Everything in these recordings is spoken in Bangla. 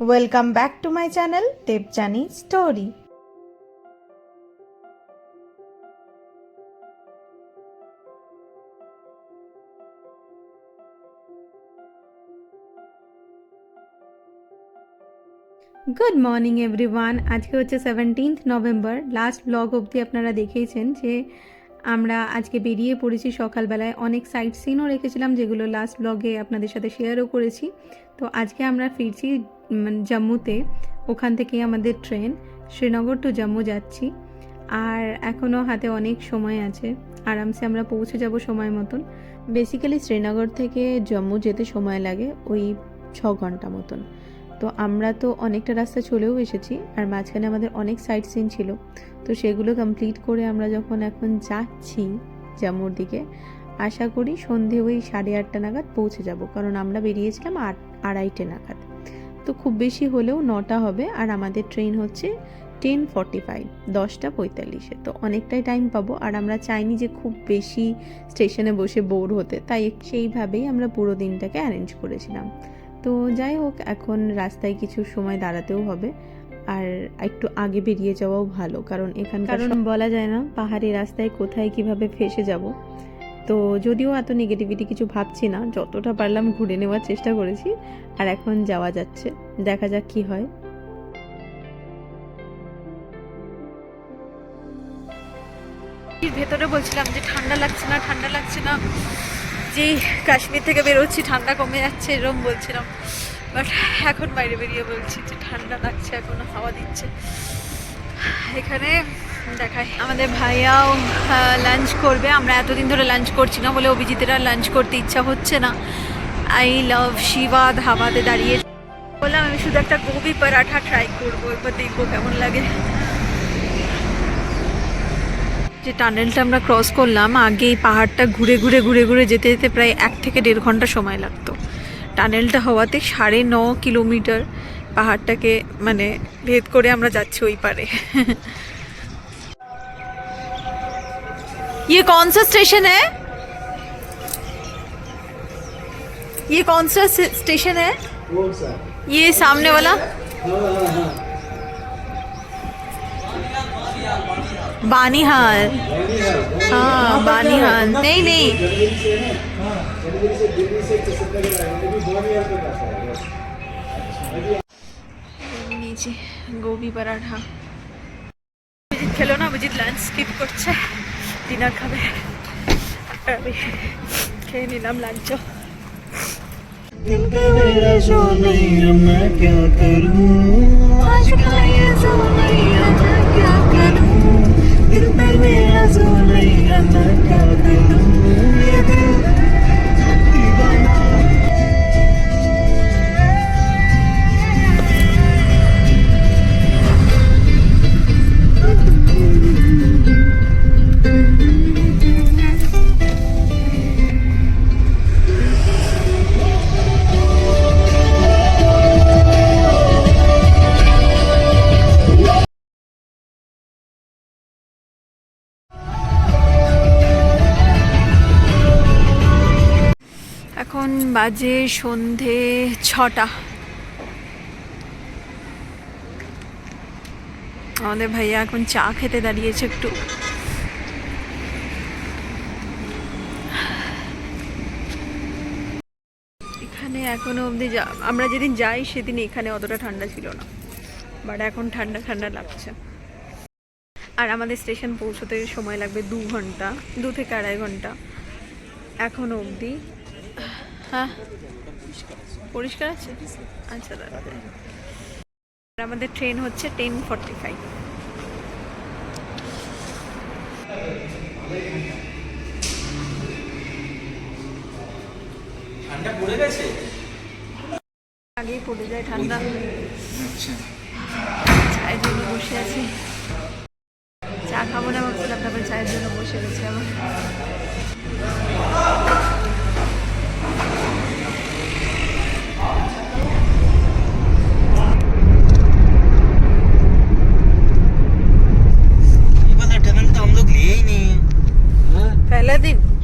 Welcome back to my channel Debjani story good morning everyone আজকে হচ্ছে সেভেন্টিন্থ নভেম্বর লাস্ট ব্লগ অবধি আপনারা দেখেইছেন যে আমরা আজকে বেরিয়ে পড়েছি সকালবেলায়। অনেক সাইট সিনও রেখেছিলাম, যেগুলো লাস্ট ব্লগে আপনাদের সাথে শেয়ারও করেছি। তো আজকে আমরা ফিরছি জম্মুতে। ওখান থেকে আমাদের ট্রেন শ্রীনগর টু জম্মু যাচ্ছি। আর এখনও হাতে অনেক সময় আছে। আরামসে আমরা পৌঁছে যাব সময় মতন। বেসিক্যালি শ্রীনগর থেকে জম্মু যেতে সময় লাগে ওই ছ ঘণ্টা মতন। তো আমরা তো অনেকটা রাস্তা চলেও এসেছি, আর মাঝখানে আমাদের অনেক সাইট সিন ছিল। তো সেগুলো কমপ্লিট করে আমরা যখন এখন যাচ্ছি জম্মুর দিকে, আশা করি সন্ধে ওই সাড়ে আটটা নাগাদ পৌঁছে যাব, কারণ আমরা বেরিয়েছিলাম আট, আড়াইটে নাগাদ। তো খুব বেশি হলেও নটা হবে, আর আমাদের ট্রেন হচ্ছে টেন ফর্টি ফাইভ দশটা পঁয়তাল্লিশে। তো অনেকটাই টাইম পাবো, আর আমরা চাইনি যে খুব বেশি স্টেশনে বসে বোর হতে, তাই সেইভাবেই আমরা পুরো দিনটাকে অ্যারেঞ্জ করেছিলাম। তো যাই হোক এখন রাস্তায় কিছু সময় দাঁড়াতেও হবে। আর একটু আগে বেরিয়ে যাওয়াও ভালো কারণ এখান কারণ বলা যায় না পাহাড়ি রাস্তায় কোথায় কীভাবে ফেসে যাব। তো যদিও এত নেগেটিভিটি কিছু ভাবছি না যতটা পারলাম ঘুরে নেওয়ার চেষ্টা করেছি আর এখন যাওয়া যাচ্ছে দেখা যাক কি হয়। ভেতরে বলছিলাম যে ঠান্ডা লাগছে না ঠান্ডা লাগছে না। যেই কাশ্মীর থেকে বেরোচ্ছি, ঠান্ডা কমে যাচ্ছে এরকম বলছিলাম। বাট এখন বাইরে বেরিয়ে বলছি যে ঠান্ডা লাগছে, এখন হাওয়া দিচ্ছে। এখানে দেখাই। আমাদের ভাইয়াও লাঞ্চ করবে। আমরা এতদিন ধরে লাঞ্চ করছি না বলে অভিজিতের লাঞ্চ করতে ইচ্ছা হচ্ছে না। আই লাভ শিবা ধাবাতে দাঁড়িয়ে। বললাম, আমি শুধু একটা গোবি পরাঠা ট্রাই করব এবার দেখব কেমন লাগে। যে টানেলটা আমরা ক্রস করলাম আগে এই পাহাড়টা ঘুরে ঘুরে ঘুরে ঘুরে যেতে যেতে প্রায় এক থেকে দেড় ঘন্টা সময় লাগতো টানেলটা হওয়াতে সাড়ে ন কিলোমিটার পাহাড়টাকে মানে ভেদ করে আমরা যাচ্ছি ওই পারে ये कौन सा स्टेशन है ये कौन सा स्टेशन है कौन सा ये सामने वाला हाँ हाँ हाँ बानीहाल बानीहाल हाँ बानीहाल नहीं नहीं जनवरी से है हाँ जनवरी से दिल्ली से किशननगर आएंगे अभी बानीहाल के पास आएगा নিয়েছি গোবি পরাঠা অভিজিৎ খেলো না অভিজিৎ লাঞ্চ স্কিপ করছে ডিনার খাবে আর আমি খেয়ে নিলাম লাঞ্চও दिल का मेरा जो नहीं है मैं क्या करूँ आज का ये जो नहीं है मैं क्या करूँ Azulay, azulay, anak ka rin বাজে সন্ধে ছটা। আমাদের ভাইয়া এখন চা খেতে দাঁড়িয়েছে একটু। এখানে এখনও অবধি আমরা যেদিন যাই সেদিন এখানে অতটা ঠান্ডা ছিল না। বাট এখন ঠান্ডা ঠান্ডা লাগছে। আর আমাদের স্টেশন পৌঁছতে সময় লাগবে দু ঘণ্টা, দু থেকে আড়াই ঘণ্টা। এখনও অবধি হ্যাঁ। পরিষ্কার আছে? আচ্ছা দাদা। আমাদের ট্রেন হচ্ছে টেন ফর্টি ফাইভ ঠান্ডা পড়ে গেছে? আগেই পড়ে যায় ঠান্ডা। আচ্ছা চায়ের জন্য বসে আছি।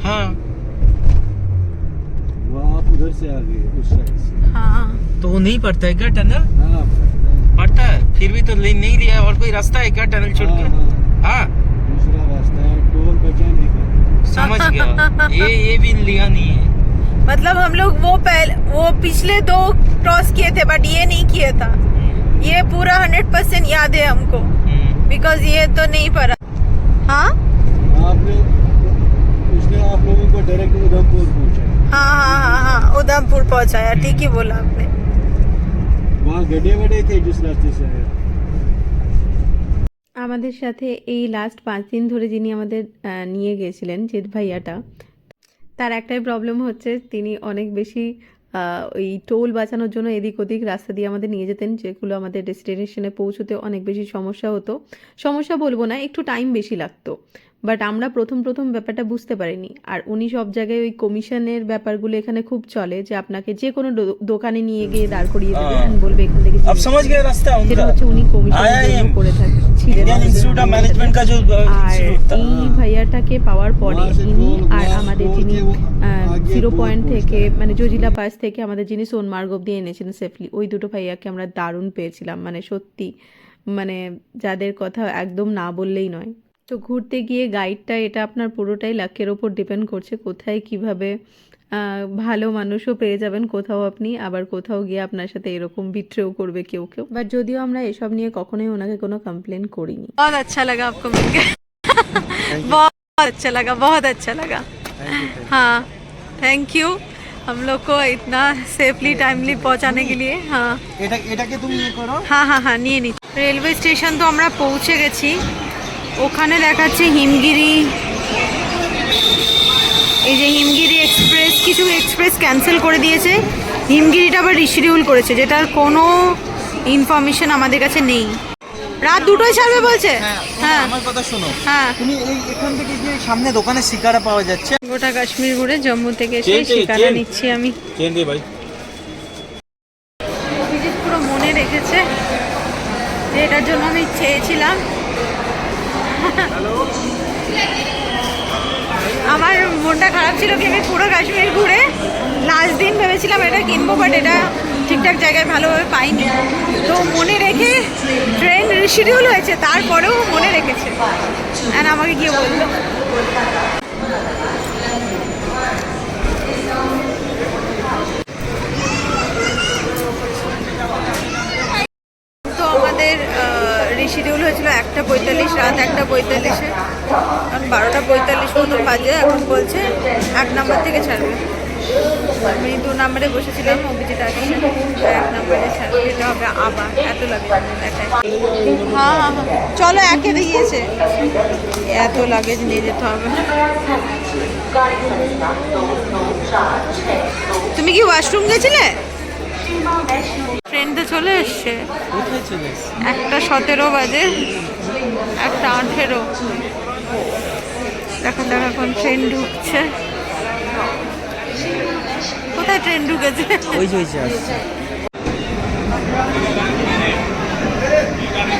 हाँ। वो आप उधर से आ गए उस साइड से। हाँ। तो वो नहीं पड़ता है क्या टनल हाँ पड़ता है। फिर भी तो ले नहीं लिया और कोई रास्ता है क्या टनल छोड़ के? हाँ, हाँ। दूसरा रास्ता है टोल बचाने का। समझ गया। ये ये भी लिया नहीं है। मतलब हम लोग वो पहले वो पिछले दो क्रॉस किए थे बट ये नहीं किया था। ये पूरा हंड्रेड परसेंट याद है हमको। हम्म। बिकॉज़ ये तो नहीं पड़ा। हाँ? आपने पहुंचाया ठीक ही बोला आपने वहाँ गड्ढे वड्ढे थे जिस रास्ते से आया আমাদের সাথে এই লাস্ট পাঁচ দিন ধরে যিনি আমাদের আহ, নিয়ে গিয়েছিলেন জেদ ভাইয়াটা তার একটাই প্রবলেম হচ্ছে তিনি অনেক বেশি আহ, ওই টোল বাঁচানোর জন্য এদিক ওদিক রাস্তা দিয়ে আমাদের নিয়ে যেতেন যেগুলো আমাদের ডেস্টিনেশনে পৌঁছতে অনেক বেশি সমস্যা হতো সমস্যা বলবো না একটু টাইম বেশি লাগতো বাট আমরা প্রথম প্রথম ব্যাপারটা বুঝতে পারিনি। আর উনি সব জায়গায় ওই কমিশনের ব্যাপারগুলো এখানে খুব চলে যে আপনাকে যে কোনো দোকানে নিয়ে গিয়ে দাঁড় করিয়ে দেবে বলবে এখান থেকে সেটা হচ্ছে উনি কমিশন করে থাকে আর এই ভাইয়াটাকে পাওয়ার পরে আর আমাদের যিনি জিরো পয়েন্ট থেকে মানে পাস থেকে আমাদের যিনি সোনমার্গ সেফলি ওই দুটো ভাইয়াকে আমরা দারুণ পেয়েছিলাম। মানে সত্যি মানে যাদের কথা একদম না বললেই নয়। তো ঘুরতে গিয়ে গাইডটা এটা আপনার পুরোটাই লাকের ওপর ডিপেন্ড করছে কোথায় কিভাবে আহ, ভালো মানুষও পেয়ে যাবেন কোথাও আপনি আবার কোথাও গিয়ে আপনার সাথে এরকম বিট্রেও করবে কেউ কেউ বাট যদিও আমরা এসব নিয়ে কখনোই ওনাকে কোনো কমপ্লেন করিনি बहुत अच्छा लगा आपको मिलकर बहुत अच्छा लगा बहुत अच्छा लगा हाँ थैंक यू हम लोग को इतना सेफली टाइमली पहुंचाने के लिए हाँ এটা এটাকে তুমি ইয়ে করো হ্যাঁ হ্যাঁ হ্যাঁ নিয়ে নিচ্ছি রেলওয়ে স্টেশন তো আমরা পৌঁছে গেছি ওখানে দেখাচ্ছে হিমগিরি। এই যে হিমগিরি এক্সপ্রেস কিছু এক্সপ্রেস ক্যান্সেল করে দিয়েছে। হিমগিরিটা আবার রিশিডিউল করেছে যেটার কোনো ইনফরমেশন আমাদের কাছে নেই। রাত দুটোয় ছাড়বে বলছে? হ্যাঁ আমার কথা শোনো। হ্যাঁ। তুমি এই এখান থেকে যে সামনে দোকানে শিকারা পাওয়া যাচ্ছে। গোটা কাশ্মীর ঘুরে জম্মু থেকে এসে শিকারা নিচ্ছি আমি। চেন দে ভাই। পুরো মনে রেখেছে যে এটার জন্য আমি চেয়েছিলাম। আমার মনটা খারাপ ছিল কি আমি পুরো কাশ্মীর ঘুরে লাস্ট দিন ভেবেছিলাম এটা কিনবো বাট এটা ঠিকঠাক জায়গায় ভালোভাবে পাইনি। তো মনে রেখে ট্রেন শিডিউল হয়েছে, তারপরেও মনে রেখেছে। অ্যান্ড আমাকে গিয়ে বলল তো আমাদের রিশিডিউল হয়েছিল একটা পঁয়তাল্লিশ, রাত একটা পঁয়তাল্লিশে। কারণ বারোটা পঁয়তাল্লিশ মতো বাজে, এখন বলছে এক নাম্বার থেকে ছাড়বে। আমি দু নাম্বারে বসেছিলাম, অভিজিৎ আসছে। এক নাম্বারে ছাড়বে, এটা হবে আবার, এত লাগে হ্যাঁ হ্যাঁ হ্যাঁ। চলো, একে দিয়েছে। এত লাগেজ নিয়ে যেতে হবে। তুমি কি ওয়াশরুম গেছিলে? ট্রেন তো চলে এসছে? একটা সতেরো বাজে একটা আঠেরো। দেখা যাক এখন ট্রেন ঢুকছে। কোথায় ট্রেন ঢুকেছে? ওই যে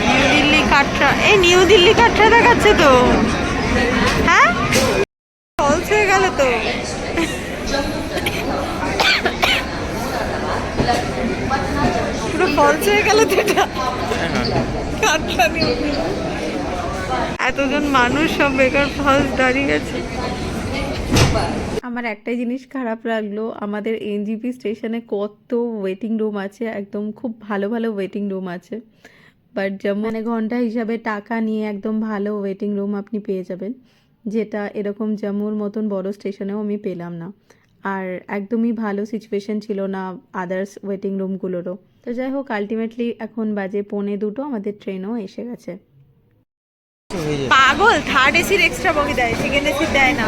নিউ দিল্লি কাটরা এই নিউ দিল্লি কাটরা দেখাচ্ছে তো। হ্যাঁ? ফলস হয়ে গেল তো। ফলস হয়ে গেল। এতজন মানুষ সব বেকার ফলস দাঁড়িয়ে আছে আমার একটাই জিনিস খারাপ লাগল, আমাদের এনজিপি স্টেশনে কত ওয়েটিং রুম আছে, একদম খুব ভালো ভালো ওয়েটিং রুম আছে। বাট যেমন মানে ঘণ্টা হিসাবে টাকা নিয়ে একদম ভালো ওয়েটিং রুম আপনি পেয়ে যাবেন, যেটা এরকম জম্মুর মতন বড় স্টেশনেও আমি পেলাম না। আর একদমই ভালো সিচুয়েশন ছিল না আদার্স ওয়েটিং রুমগুলোরও তো যাই হোক আলটিমেটলি এখন বাজে পৌনে দুটো আমাদের ট্রেনও এসে গেছে। পাগল থার্ড এসির এক্সট্রা বগি দেয় সেকেন্ড এসি দেয় না।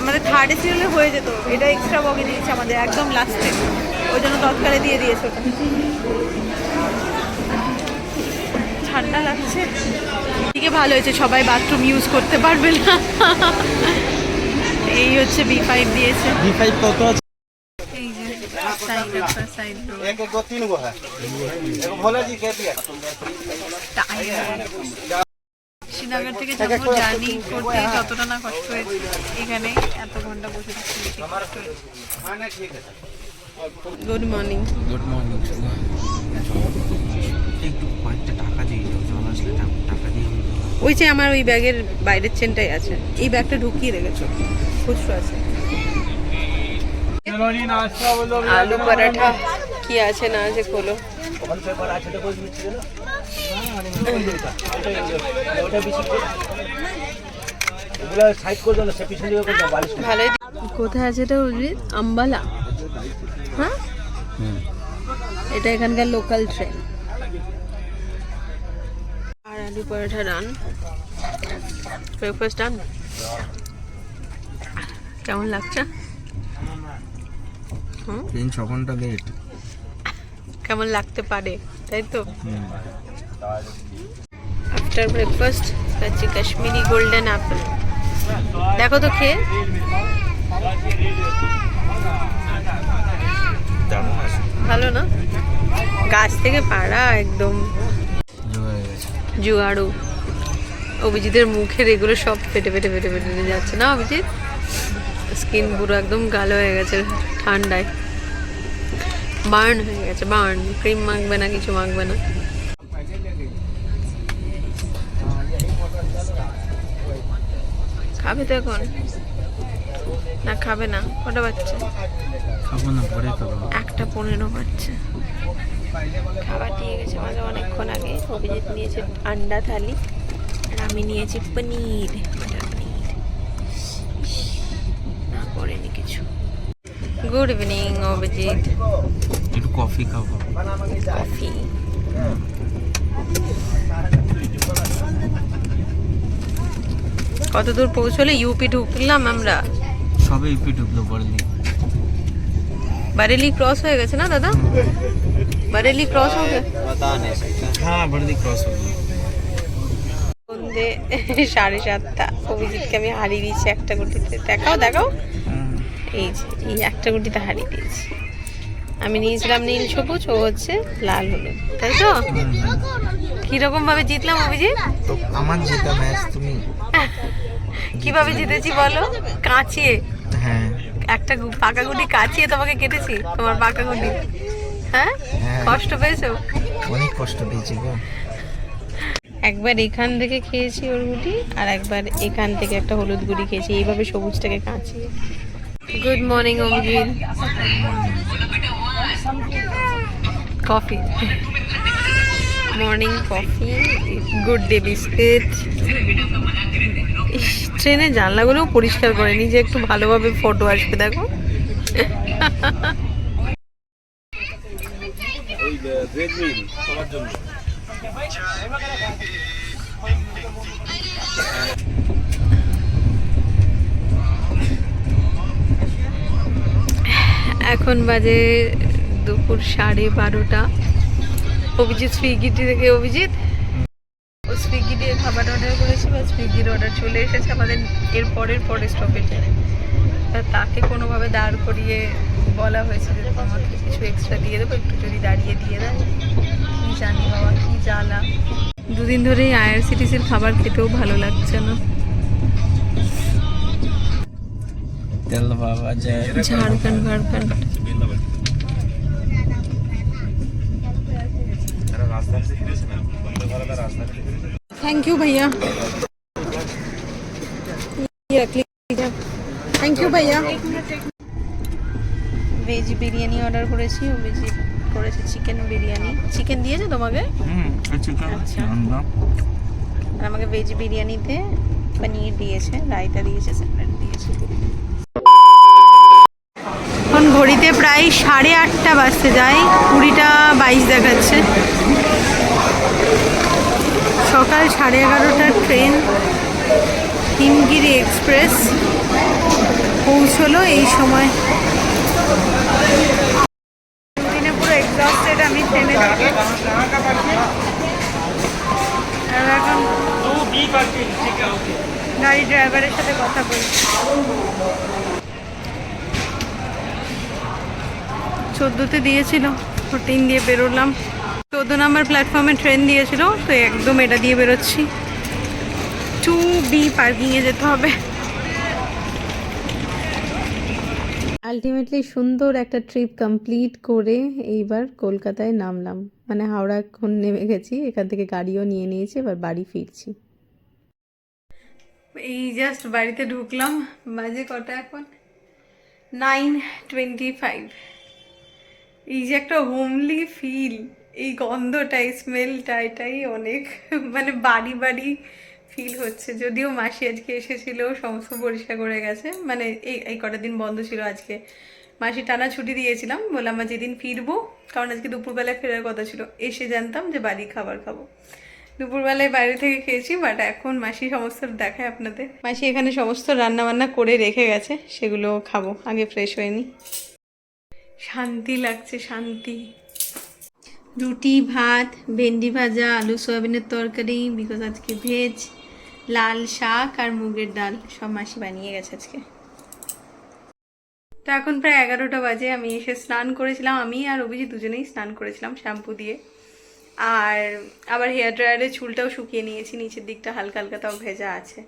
আমাদের থার্ড এসি হলে হয়ে যেত এটা এক্সট্রা বগি দিয়েছে আমাদের একদম লাস্টে ওই জন্য তৎকালে দিয়ে দিয়েছে ওটা। ঠান্ডা লাগছে। এদিকে ভালো হয়েছে সবাই বাথরুম ইউজ করতে পারবে না। এই হচ্ছে বি ফাইভ দিয়েছে। বি ফাইভ কত আছে? শ্রীনগর থেকে যাব জার্নি করতে যতটা না কষ্ট হয়েছে এখানে এত ঘণ্টা বসে থাকতে গুড মর্নিং গুড মর্নিং একটু টাকা দিয়ে জল আসলে টাকা দিয়ে ওই যে আমার ওই ব্যাগের বাইরের চেনটাই আছে। এই ব্যাগটা ঢুকিয়ে রেখেছো। খুচরো আছে। আলু পরাঠা কি আছে না আছে খোলো কোথায় আছে এটা বুঝলি আম্বালা। হ্যাঁ? এটা এখানকার লোকাল ট্রেন আর আলু পরাঠা ডান ব্রেকফাস্ট ডান কেমন লাগছে? তিন ছ ঘণ্টা লেট কেমন লাগতে পারে তাই তো? আফটার ব্রেকফাস্ট খাচ্ছি কাশ্মীরি গোল্ডেন অ্যাপেল দেখো তো খেয়ে। ভালো না? গাছ থেকে পাড়া একদম। জুয়াড়ু অভিজিতের মুখের এগুলো সব ফেটে ফেটে ফেটে ফেটে যাচ্ছে না অভিজিৎ? স্কিন পুরো একদম কালো হয়ে গেছে ঠান্ডায়। বার্ন হয়ে গেছে বার্ন। ক্রিম মাখবে না কিছু মাখবে না। খাবে তো এখন। না খাবে না কটা বাচ্চা খাব না পরে খাব। একটা পনেরো বাচ্চা খাবার দিয়ে গেছে আমাদের অনেকক্ষণ আগে। অভিজিৎ নিয়েছে আন্ডা থালি আর আমি নিয়েছি পনির। গুড ইভিনিং অভিজিৎ একটু কফি খাব। কফি কত দূর পৌঁছলে ইউপি ঢুকলাম আমরা? সবে ইপি ঢুকলো বারেলি ক্রস হয়ে গেছে না দাদা? বারেলি ক্রস হবে? হ্যাঁ বললি ক্রস হলো সন্ধে সাড়ে সাতটা। অভিজিৎকে আমি হারিয়ে দিয়েছি একটা গুটিতে দেখাও দেখাও। এই যে এই একটা গুটিতে হারিয়ে দিয়েছি। আমি নিয়েছিলাম নীল সবুজ ও হচ্ছে লাল হলুদ তাই তো? কীরকম ভাবে জিতলাম অভিজিৎ? আমার জেতা ম্যাচ তুমি? কীভাবে জিতেছি বলো? কাঁচিয়ে। হ্যাঁ। একটা পাকা গুটি কাঁচিয়ে তোমাকে কেটেছি তোমার পাকা গুটি। হ্যাঁ? হ্যাঁ। কষ্ট পেয়েছ? অনেক কষ্ট পেয়েছি গো। একবার এখান থেকে খেয়েছি ওর গুটি আর একবার এখান থেকে একটা হলুদ গুটি খেয়েছি এইভাবে সবুজটাকে কাঁচিয়ে। Good morning Abhijit coffee morning coffee good day biscuit ট্রেনে জানলাগুলোও পরিষ্কার করেনি যে একটু ভালোভাবে ফটো আসবে, দেখো। এখন বাজে দুপুর সাড়ে বারোটা। অভিজিৎ সুইগিটি থেকে অভিজিৎ। ও সুইগি দিয়ে খাবার অর্ডার করেছে বা সুইগির অর্ডার চলে এসেছে আমাদের এর পরের পরের স্টপেজে তাকে কোনোভাবে দাঁড় করিয়ে বলা হয়েছে যে আমাকে কিছু এক্সট্রা দিয়ে দেবো, একটু যদি দাঁড়িয়ে দিয়ে দেয়, কী জানি বাবা, কী জ্বালা? দুদিন ধরেই আইআরসিটিসির খাবার খেতেও ভালো লাগছে না। শীতল বাবা যায় ঝাড়খণ্ড ঝাড়খণ্ড। থ্যাংক ইউ ভাইয়া থ্যাংক ইউ ভাইয়া ভেজ বিরিয়ানি অর্ডার করেছি ও ভেজ করেছি চিকেন বিরিয়ানি চিকেন দিয়েছে তোমাকে? আচ্ছা। আমাকে ভেজ বিরিয়ানিতে পনির দিয়েছে রায়তা দিয়েছে স্যালাড দিয়েছে। এখন ঘড়িতে প্রায় সাড়ে আটটা বাজতে যায় কুড়িটা বাইশ দেখাচ্ছে। সকাল সাড়ে এগারোটার ট্রেন হিমগিরি এক্সপ্রেস পৌঁছলো এই সময়। দিনে পুরো এক্সস্টেড আমি ট্রেনে এখন গাড়ি ড্রাইভারের সাথে কথা বলছি। চোদ্দোতে দিয়েছিল। ফোরটিন দিয়ে বেরোলাম। চোদ্দ নাম্বার প্ল্যাটফর্মে ট্রেন দিয়েছিল তো একদম এটা দিয়ে বেরোচ্ছি। টু বি পার্কিংয়ে যেতে হবে। আলটিমেটলি সুন্দর একটা ট্রিপ কমপ্লিট করে এইবার কলকাতায় নামলাম। মানে হাওড়া এখন নেমে গেছি এখান থেকে গাড়িও নিয়ে নিয়েছি এবার বাড়ি ফিরছি। এই জাস্ট বাড়িতে ঢুকলাম বাজে কটা এখন? নাইন টোয়েন্টি ফাইভ এই যে একটা হোমলি ফিল এই গন্ধটা, এই স্মেলটা এটাই অনেক মানে বাড়ি বাড়ি ফিল হচ্ছে। যদিও মাসি আজকে এসেছিল, সমস্ত পরিষ্কার করে গেছে। মানে এই এই কটা দিন বন্ধ ছিল আজকে। মাসি টানা ছুটি দিয়েছিলাম, বললাম আমরা যেদিন ফিরবো, কারণ আজকে দুপুরবেলায় ফেরার কথা ছিল, এসে জানতাম যে বাড়ি খাবার খাব। দুপুরবেলায় বাইরে থেকে খেয়েছি বাট এখন মাসি সমস্ত দেখায় আপনাদের। মাসি এখানে সমস্ত রান্না বান্না করে রেখে গেছে, সেগুলো খাব, আগে ফ্রেশ হয়ে নি। শান্তি লাগছে, শান্তি। রুটি, ভাত, ভেন্ডি ভাজা, আলু, সয়াবিনের তরকারি বিকজ আজকে ভেজ লাল শাক আর মুগের ডাল, সব মাসি বানিয়ে গেছে আজকে। তো এখন প্রায় এগারোটা বাজে, আমি এসে স্নান করেছিলাম, আমি আর অভিজিৎ দুজনেই স্নান করেছিলাম শ্যাম্পু দিয়ে। আর আবার হেয়ার ড্রায়ারে চুলটাও শুকিয়ে নিয়েছি, নিচের দিকটা হালকা হালকা তাও ভেজা আছে।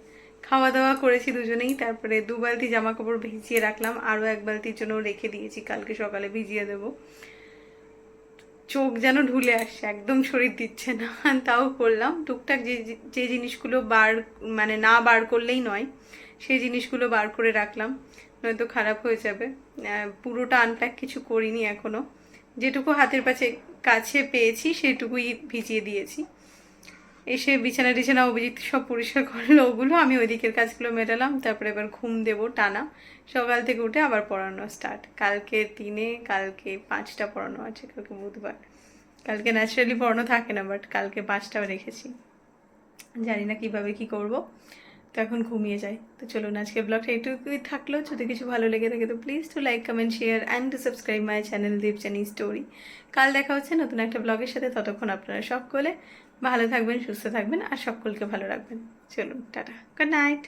খাওয়া দাওয়া করেছি দুজনেই, তারপরে দু বালতি জামা কাপড় ভিজিয়ে রাখলাম, আরও এক বালতির জন্য রেখে দিয়েছি, কালকে সকালে ভিজিয়ে দেবো। চোখ যেন ঢুলে আসছে, একদম শরীর দিচ্ছে না, তাও করলাম। টুকটাক যে যে জিনিসগুলো বার মানে না বার করলেই নয়, সেই জিনিসগুলো বার করে রাখলাম, নয়তো খারাপ হয়ে যাবে। পুরোটা আনপ্যাক কিছু করিনি এখনও। যেটুকু হাতের কাছে কাছে পেয়েছি সেটুকুই ভিজিয়ে দিয়েছি। এসে বিছানা টিছানা অভিজিৎ সব পরিষ্কার করল ওগুলো, আমি ওই দিকের কাজগুলো মেটালাম, তারপরে এবার ঘুম দেবো টানা। সকাল থেকে উঠে আবার পড়ানো স্টার্ট কালকে তিনে কালকে পাঁচটা পড়ানো আছে, কালকে বুধবার। কালকে ন্যাচারালি পড়ানো থাকে না বাট কালকে পাঁচটাও রেখেছি। জানি না কীভাবে কি করব, তো এখন ঘুমিয়ে যাই। তো চলুন আজকে ব্লগটা এইটুকুই থাকল। যদি কিছু ভালো লেগে থাকে তো please to like comment share and to subscribe my channel দীপচানি story কাল দেখা হচ্ছে নতুন একটা ব্লগের সাথে, ততক্ষণ আপনারা সকলে ভালো থাকবেন সুস্থ থাকবেন আর সকলকে ভালো রাখবেন। চলুন টাটা। Good night